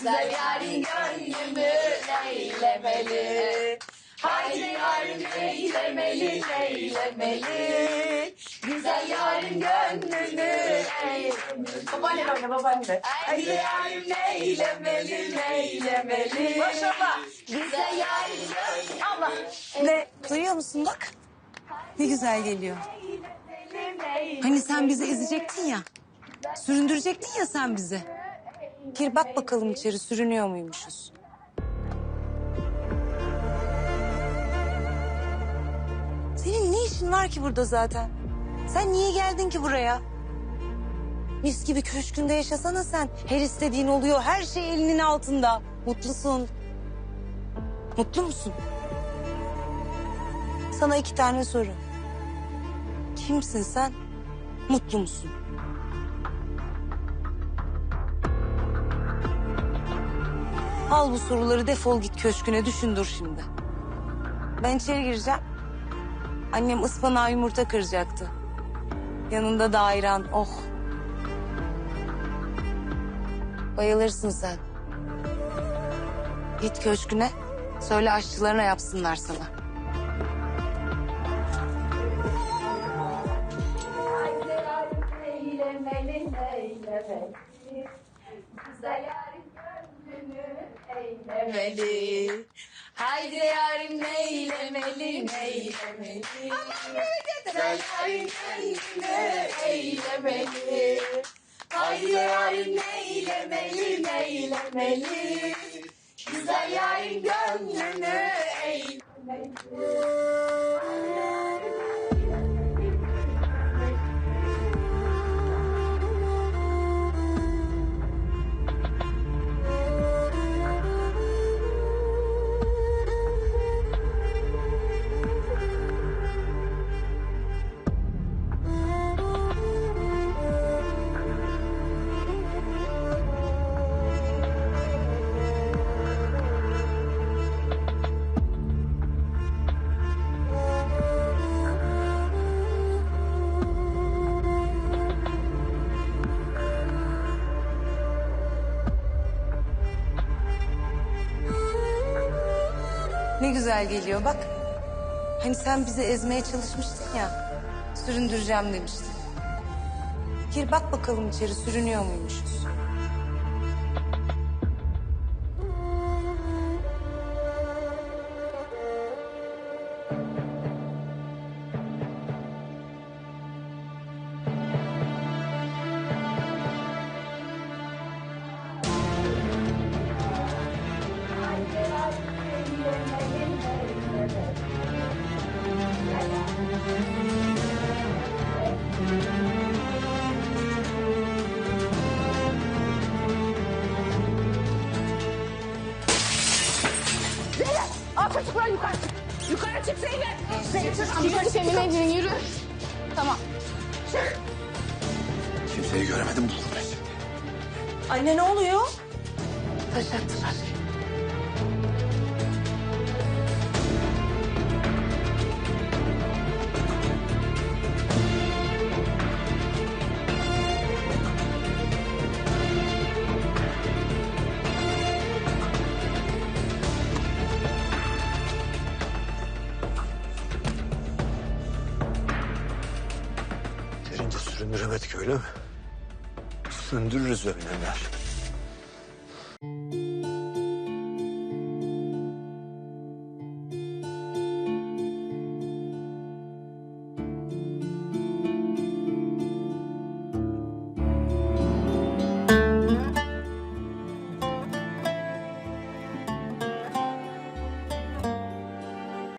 Güzel yarın gönlümü eylemeli. Haydi yarın eylemeli, eylemeli. Güzel yarın gönlünü eylemeli. Babaanne oyna babaanne. Haydi yarın eylemeli, eylemeli. Maşallah. Güzel yarın gönlünü Allah. Ne? Duyuyor musun bak? Ne güzel geliyor. Hani sen bizi ezecektin ya. Süründürecektin ya sen bizi. Gir bak bakalım içeri sürünüyor muymuşuz? Senin ne işin var ki burada zaten? Sen niye geldin ki buraya? Mis gibi köşkünde yaşasana sen. Her istediğin oluyor. Her şey elinin altında. Mutlusun. Mutlu musun? Sana iki tane soru. Kimsin sen? Mutlu musun? Al bu soruları defol git köşküne düşündür şimdi. Ben içeri gireceğim. Annem ıspanağı yumurta kıracaktı. Yanında da ayran. Oh. Bayılırsın sen. Git köşküne. Söyle aşçılarına yapsınlar sana. eylemeli, eylemeli. Güzel yarın gönlünü eylemeli. Haydi yarın eylemeli, eylemeli. Güzel yarın gönlünü eylemeli. Haydi yarın eylemeli, eylemeli. Güzel yarın gönlünü eylemeli. Ne güzel geliyor bak. Hani sen bizi ezmeye çalışmıştın ya. Süründüreceğim demiştin. Gir bak bakalım içeri sürünüyor muymuşuz? Al çocuklar yukarı çık. Yukarı çık Zeynep. Zeynep çık. Yukarı Semineciğim yürü. Tamam. Kimseyi göremedim bulurum ben şimdi. Anne ne oluyor? Taş attılar. Süründüremedik öyle mi? Söndürürüz bilenler.